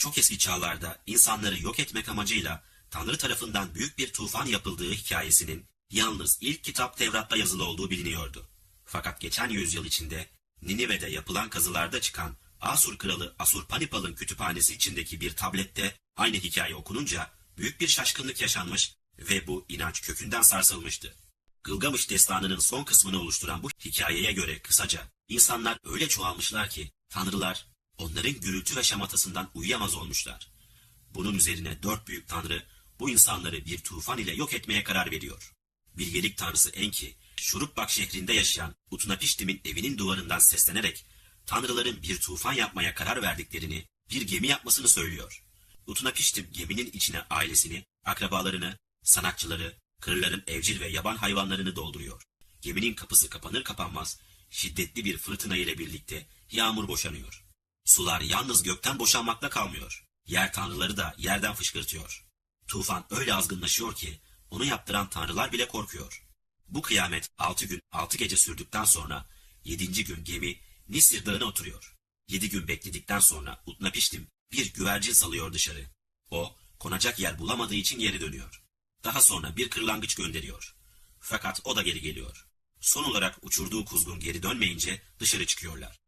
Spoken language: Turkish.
çok eski çağlarda insanları yok etmek amacıyla Tanrı tarafından büyük bir tufan yapıldığı hikayesinin yalnız ilk kitap Tevrat'ta yazılı olduğu biliniyordu. Fakat geçen yüzyıl içinde Ninive'de yapılan kazılarda çıkan Asur kralı Asurpanipal'ın kütüphanesi içindeki bir tablette aynı hikaye okununca büyük bir şaşkınlık yaşanmış ve bu inanç kökünden sarsılmıştı. Gılgamış destanının son kısmını oluşturan bu hikayeye göre kısaca insanlar öyle çoğalmışlar ki tanrılar onların gürültü ve şamatasından uyuyamaz olmuşlar. Bunun üzerine dört büyük tanrı bu insanları bir tufan ile yok etmeye karar veriyor. Bilgelik tanrısı Enki, Şurupbak şehrinde yaşayan Utnapiştim'in evinin duvarından seslenerek tanrıların bir tufan yapmaya karar verdiklerini, bir gemi yapmasını söylüyor. Utnapiştim geminin içine ailesini, akrabalarını, sanatçıları, kırların evcil ve yaban hayvanlarını dolduruyor. Geminin kapısı kapanır kapanmaz şiddetli bir fırtına ile birlikte yağmur boşanıyor. Sular yalnız gökten boşanmakla kalmıyor. Yer tanrıları da yerden fışkırtıyor. Tufan öyle azgınlaşıyor ki onu yaptıran tanrılar bile korkuyor. Bu kıyamet altı gün altı gece sürdükten sonra yedinci gün gemi Nisir dağına oturuyor. Yedi gün bekledikten sonra Utnapiştim bir güvercin salıyor dışarı. O konacak yer bulamadığı için geri dönüyor. Daha sonra bir kırlangıç gönderiyor. Fakat o da geri geliyor. Son olarak uçurduğu kuzgun geri dönmeyince dışarı çıkıyorlar.